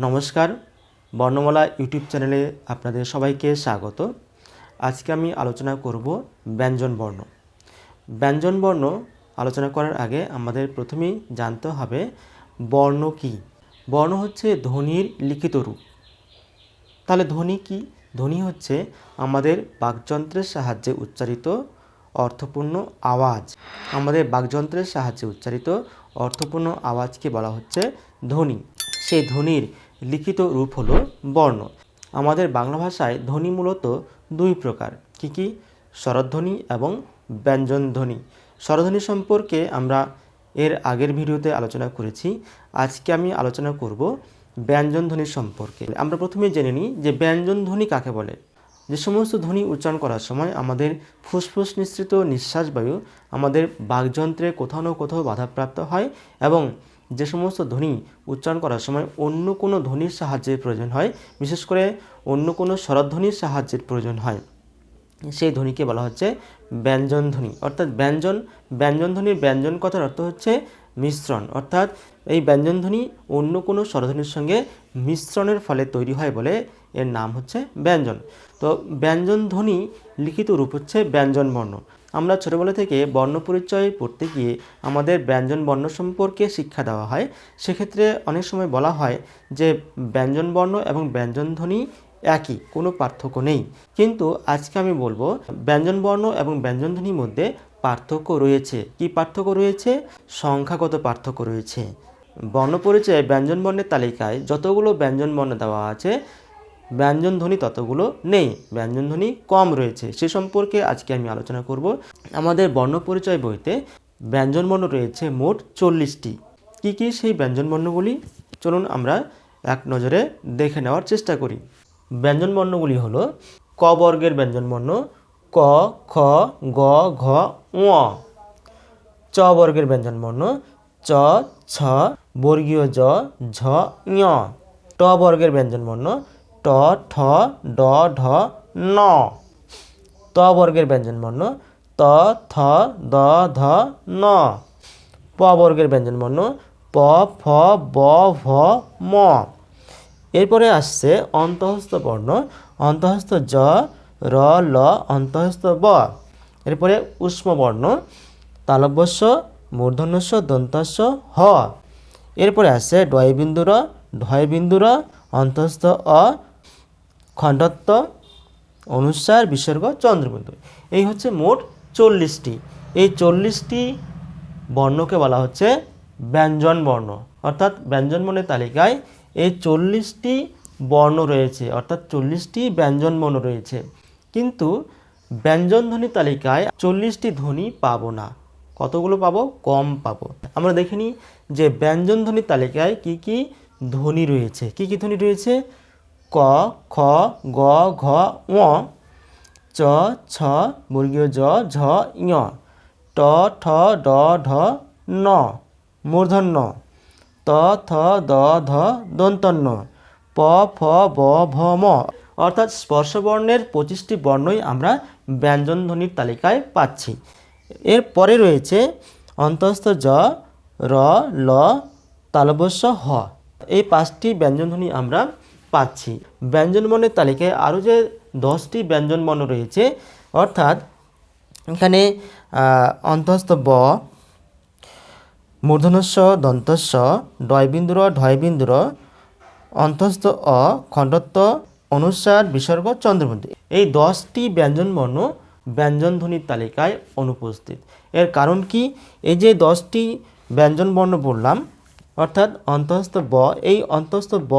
নমস্কার, বর্ণমালা ইউটিউব চ্যানেলে আপনাদের সবাইকে স্বাগত। আজকে আমি আলোচনা করব ব্যঞ্জন বর্ণ। ব্যঞ্জন বর্ণ আলোচনা করার আগে আমাদের প্রথমেই জানতে হবে বর্ণ কি। বর্ণ হচ্ছে ধ্বনির লিখিত রূপ। তাহলে ধ্বনি কি? ধ্বনি হচ্ছে আমাদের বাকযন্ত্রের সাহায্যে উচ্চারিত অর্থপূর্ণ আওয়াজ। আমাদের বাকযন্ত্রের সাহায্যে উচ্চারিত অর্থপূর্ণ আওয়াজকে বলা হচ্ছে ধ্বনি। সেই ধ্বনির লিখিত রূপ হলো বর্ণ। আমাদের বাংলা ভাষায় ধ্বনি মূলত দুই প্রকার। কি কি? স্বরধ্বনি এবং ব্যঞ্জন ধ্বনি স্বরধ্বনি সম্পর্কে আমরা এর আগের ভিডিওতে আলোচনা করেছি। আজকে আমি আলোচনা করব ব্যঞ্জন ধ্বনি সম্পর্কে। আমরা প্রথমে জেনে নিই যে ব্যঞ্জন ধ্বনি কাকে বলে। যে সমস্ত ধ্বনি উচ্চারণ করার সময় আমাদের ফুসফুস নিঃসৃত নিঃশ্বাস বায়ু আমাদের বাকযন্ত্রে কোথাও না কোথাও বাধাপ্রাপ্ত হয় এবং যে সমস্ত ধ্বনি উচ্চারণ করার সময় অন্য কোনো ধ্বনির সাহায্যের প্রয়োজন হয়, বিশেষ করে অন্য কোনো স্বরধ্বনির সাহায্যের প্রয়োজন হয়। সেই ধ্বনিকে বলা হচ্ছে ব্যঞ্জন ধ্বনি। অর্থাৎ ব্যঞ্জন ব্যঞ্জন ধ্বনির ব্যঞ্জন কথার অর্থ হচ্ছে মিশ্রণ। অর্থাৎ এই ব্যঞ্জন ধ্বনি অন্য কোনো স্বরধ্বনির সঙ্গে মিশ্রণের ফলে তৈরি হয় বলে এর নাম হচ্ছে ব্যঞ্জন। তো ব্যঞ্জন ধ্বনি লিখিত রূপ হচ্ছে ব্যঞ্জন বর্ণ। আমরা ছোটোবেলা থেকে বর্ণ পরিচয় পড়তে গিয়ে আমাদের ব্যঞ্জন বর্ণ সম্পর্কে শিক্ষা দেওয়া হয়। সেক্ষেত্রে অনেক সময় বলা হয় যে ব্যঞ্জন বর্ণ এবং ব্যঞ্জন ধ্বনি একই, কোনো পার্থক্য নেই। কিন্তু আজকে আমি বলব ব্যঞ্জন বর্ণ এবং ব্যঞ্জন ধ্বনির মধ্যে পার্থক্য রয়েছে। কি পার্থক্য রয়েছে? সংখ্যাগত পার্থক্য রয়েছে। বর্ণ পরিচয়ে ব্যঞ্জন বর্ণের তালিকায় যতগুলো ব্যঞ্জন বর্ণ দেওয়া আছে ব্যঞ্জন ধ্বনি ততগুলো নেই, ব্যঞ্জন ধ্বনি কম রয়েছে। সে সম্পর্কে আজকে আমি আলোচনা করব। আমাদের বর্ণ পরিচয় বইতে ব্যঞ্জন বর্ণ রয়েছে মোট চল্লিশটি। কি কি সেই ব্যঞ্জন বর্ণগুলি? চলুন আমরা এক নজরে দেখে নেওয়ার চেষ্টা করি। ব্যঞ্জন বর্ণগুলি হলো ক বর্গের ব্যঞ্জন বর্ণ, ক, খ, গ, ঘ চ বর্গের ব্যঞ্জন বর্ণ, চ, ছ, বর্গীয় জ, ঝ, ঞ। ট বর্গের ব্যঞ্জন বর্ণ ট, ঠ, ড, ঢ, ন। ত বর্গের ব্যঞ্জন বর্ণ। ত, থ, দ, ধ, ন। প বর্গের ব্যঞ্জন বর্ণ। প, ফ, ব, ভ, ম। এরপরে আসছে অন্তঃস্থ বর্ণ। অন্তঃস্থ জ, র, ল, অন্তঃস্থ ব। এরপরে উষ্ম বর্ণ। তালব্যস্য, মূর্ধন্যস্য দন্তস্য হ। এরপরে আসছে ডয় বিন্দুর ঢয় বিন্দুর অন্তঃস্থ অ খণ্ডত্ব অনুসার বিসর্গ চন্দ্রবিন্দু। এই হচ্ছে মোট চল্লিশটি। এই চল্লিশটি বর্ণকে বলা হচ্ছে ব্যঞ্জন বর্ণ। অর্থাৎ ব্যঞ্জন বর্ণের তালিকায় এই চল্লিশটি বর্ণ রয়েছে, অর্থাৎ চল্লিশটি ব্যঞ্জন বর্ণ রয়েছে। কিন্তু ব্যঞ্জন ধ্বনি তালিকায় চল্লিশটি ধ্বনি পাবো না। কতগুলো পাবো? কম পাবো। আমরা দেখে নিই যে ব্যঞ্জন ধ্বনি তালিকায় কি কি ধ্বনি রয়েছে। কি কি ধ্বনি রয়েছে? ক, খ, গ, ঘ ঙ চ, ছ, বর্গীয় জ, ঝ, ঞ, ট, ঠ, ড, ঢ, ন, মূর্ধন্য, ত, থ, দ, ধ, দন্তন্য, প, ফ, ব, ভ, ম, অর্থাৎ স্পর্শবর্ণের পঁচিশটি বর্ণই আমরা ব্যঞ্জন ধ্বনির তালিকায় পাচ্ছি। এর পরে রয়েছে অন্তস্থ জ, র, ল তালবস্য হ। এই পাঁচটি ব্যঞ্জনধ্বনি আমরা পাচ্ছি। ব্যঞ্জনবর্ণের তালিকায় আরও যে দশটি ব্যঞ্জনবর্ণ রয়েছে, অর্থাৎ এখানে অন্তস্থ ব মূর্ধনস্য দন্তস্য ডয়বিন্দুর, ঢয়বিন্দুর, অন্তস্থ অ, খণ্ডত্ব, অনুসার, বিসর্গ, চন্দ্রবিন্দু। এই দশটি ব্যঞ্জনবর্ণ ব্যঞ্জনধ্বনির তালিকায় অনুপস্থিত। এর কারণ কি? এই যে দশটি ব্যঞ্জনবর্ণ বললাম, অর্থাৎ অন্তস্থ ব, এই অন্তস্থ ব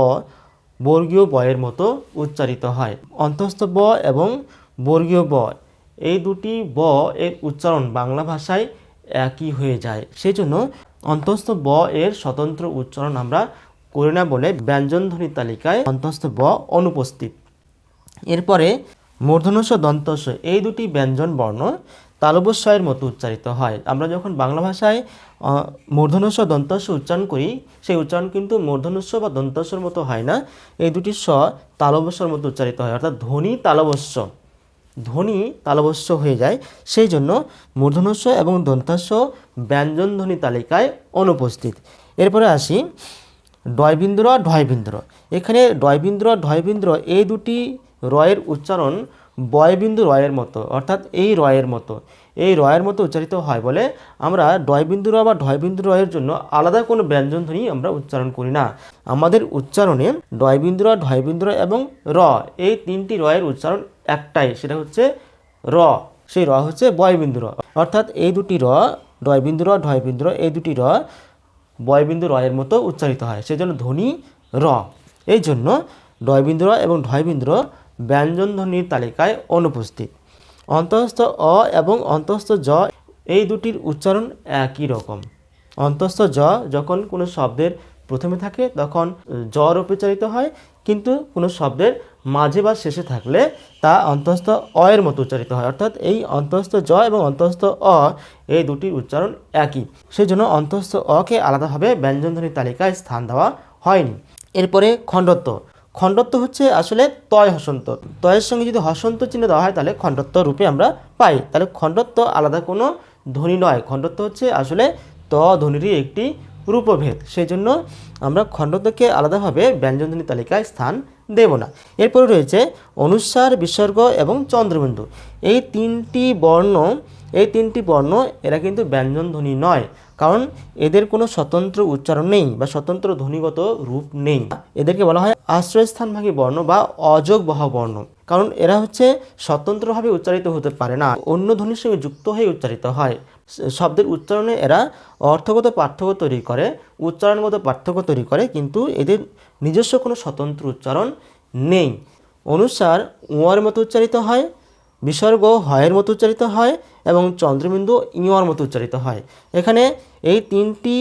বর্গীয় বয়ের মতো উচ্চারিত হয়। অন্তস্থ ব এবং বর্গীয় ব, এই দুটি ব এর উচ্চারণ বাংলা ভাষায় একই হয়ে যায়। সেই জন্য অন্তস্থ ব এর স্বতন্ত্র উচ্চারণ আমরা করি না বলে ব্যঞ্জনধ্বনির তালিকায় অন্তস্থ ব অনুপস্থিত। এরপরে মূর্ধনস্ব দন্তস্ব, এই দুটি ব্যঞ্জন বর্ণ তালবস্বয়ের মতো উচ্চারিত হয়। আমরা যখন বাংলা ভাষায় মূর্ধনস্ব দন্তস্ব উচ্চারণ করি, সেই উচ্চারণ কিন্তু মূর্ধনস্ব বা দন্তস্বর মতো হয় না। এই দুটি স্ব তালবস্বর মতো উচ্চারিত হয়, অর্থাৎ ধ্বনি তালবস্য ধ্বনি তালবস্য হয়ে যায়। সেই জন্য মূর্ধনস্ব এবং দন্তাস্য ব্যঞ্জন ধ্বনি তালিকায় অনুপস্থিত। এরপরে আসি ডয়বিন্দ্র র ঢয়বিন্দু এখানে ডয়বিন্দ্র র ঢয়বিন্দু এই দুটি রয়ের উচ্চারণ বয়বিন্দু রয়ের মতো, অর্থাৎ এই রয়ের মতো। এই রয়ের মতো উচ্চারিত হয় বলে আমরা ডয়বিন্দু র বা ঢয়বিন্দু রয়ের জন্য আলাদা কোনো ব্যঞ্জনধ্বনি আমরা উচ্চারণ করি না। আমাদের উচ্চারণে ডয়বিন্দু র ঢয়বিন্দু র এবং র এই তিনটি রয়ের উচ্চারণ একটাই, সেটা হচ্ছে র। সেই র হচ্ছে বয়বিন্দু র। অর্থাৎ এই দুটি র ডয়বিন্দু র ঢয়বিন্দু র এই দুটি র বয়বিন্দু রয়ের মতো উচ্চারিত হয়। সেজন্য ধ্বনি র। এই জন্য ডয়বিন্দু র এবং ঢয়বিন্দু র ব্যঞ্জন ধ্বনির তালিকায় অনুপস্থিত। অন্তঃস্থ অ এবং অন্তঃস্থ জ এই দুটির উচ্চারণ একই রকম। অন্তঃস্থ জ যখন কোনো শব্দের প্রথমে থাকে তখন জ রূপে উচ্চারিত হয়, কিন্তু কোনো শব্দের মাঝে বা শেষে থাকলে তা অন্তঃস্থ অ এর মতো উচ্চারিত হয়। অর্থাৎ এই অন্তঃস্থ জ এবং অন্তঃস্থ অ এই দুটির উচ্চারণ একই। সেজন্য অন্তঃস্থ অকে আলাদাভাবে ব্যঞ্জনধ্বনির তালিকায় স্থান দেওয়া হয়নি। এরপরে খণ্ডত্ব। খণ্ডত্ব হচ্ছে আসলে তয় হসন্ত তয়ের সঙ্গে যদি হসন্ত চিহ্ন দেওয়া হয়, তাহলে খণ্ডত্ব রূপে আমরা পাই। তাহলে খণ্ডত্ব আলাদা কোনো ধ্বনি নয়। খণ্ডত্ব হচ্ছে আসলে ত ধ্বনিরই একটি রূপভেদ। সেই জন্য আমরা খণ্ডত্বকে আলাদাভাবে ব্যঞ্জনধ্বনি তালিকায় স্থান দেব না। এরপরে রয়েছে অনুস্বার বিসর্গ এবং চন্দ্রবিন্দু। এই তিনটি বর্ণ, এই তিনটি বর্ণ, এরা কিন্তু ব্যঞ্জন ধ্বনি নয়। কারণ এদের কোনো স্বতন্ত্র উচ্চারণ নেই বা স্বতন্ত্র ধ্বনিগত রূপ নেই। এদেরকে বলা হয় আশ্রয়স্থানভাগী বর্ণ বা অযোগবহ বর্ণ। কারণ এরা হচ্ছে স্বতন্ত্রভাবে উচ্চারিত হতে পারে না, অন্য ধ্বনির সঙ্গে যুক্ত হয়ে উচ্চারিত হয়। শব্দের উচ্চারণে এরা অর্থগত পার্থক্য তৈরি করে, উচ্চারণগত পার্থক্য তৈরি করে, কিন্তু এদের নিজস্ব কোনো স্বতন্ত্র উচ্চারণ নেই। অনুসার উয়ার মতো উচ্চারিত হয় বিসর্গ হয়ের মতো উচ্চারিত হয় এবং চন্দ্রবিন্দু ইঁয়ার মতো উচ্চারিত হয়। এখানে এই তিনটি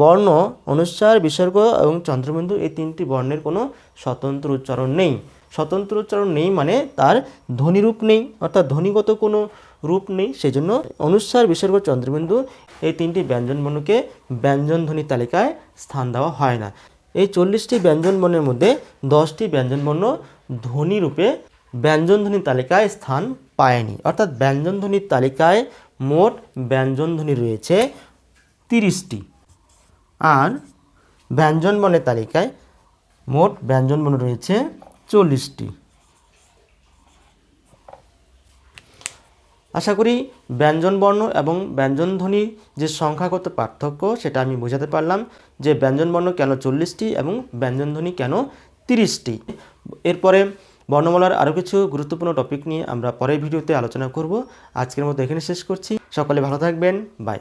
বর্ণ অনুস্বার বিসর্গ এবং চন্দ্রবিন্দু এই তিনটি বর্ণের কোনো স্বতন্ত্র উচ্চারণ নেই। স্বতন্ত্র উচ্চারণ নেই মানে তার ধ্বনিরূপ নেই, অর্থাৎ ধ্বনিগত কোনো রূপ নেই। সেজন্য অনুস্বার বিসর্গ চন্দ্রবিন্দু এই তিনটি ব্যঞ্জন বর্ণকে ব্যঞ্জন ধ্বনি তালিকায় স্থান দেওয়া হয় না। এই চল্লিশটি ব্যঞ্জন বর্ণের মধ্যে দশটি ব্যঞ্জন বর্ণ ধ্বনিরূপে ব্যঞ্জনধ্বনির তালিকায় স্থান পায়নি। অর্থাৎ ব্যঞ্জনধ্বনির তালিকায় মোট ব্যঞ্জনধ্বনি রয়েছে তিরিশটি। আর ব্যঞ্জনবর্ণের তালিকায় মোট ব্যঞ্জনবর্ণ রয়েছে চল্লিশটি। আশা করি ব্যঞ্জনবর্ণ এবং ব্যঞ্জনধ্বনির যে সংখ্যাগত পার্থক্য সেটা আমি বোঝাতে পারলাম যে ব্যঞ্জনবর্ণ কেন চল্লিশটি এবং ব্যঞ্জনধ্বনি কেন তিরিশটি। এরপরে বর্ণমালার আরও কিছু গুরুত্বপূর্ণ টপিক নিয়ে আমরা পরের ভিডিওতে আলোচনা করব। আজকের মতো এখানে শেষ করছি। সকলে ভালো থাকবেন। বাই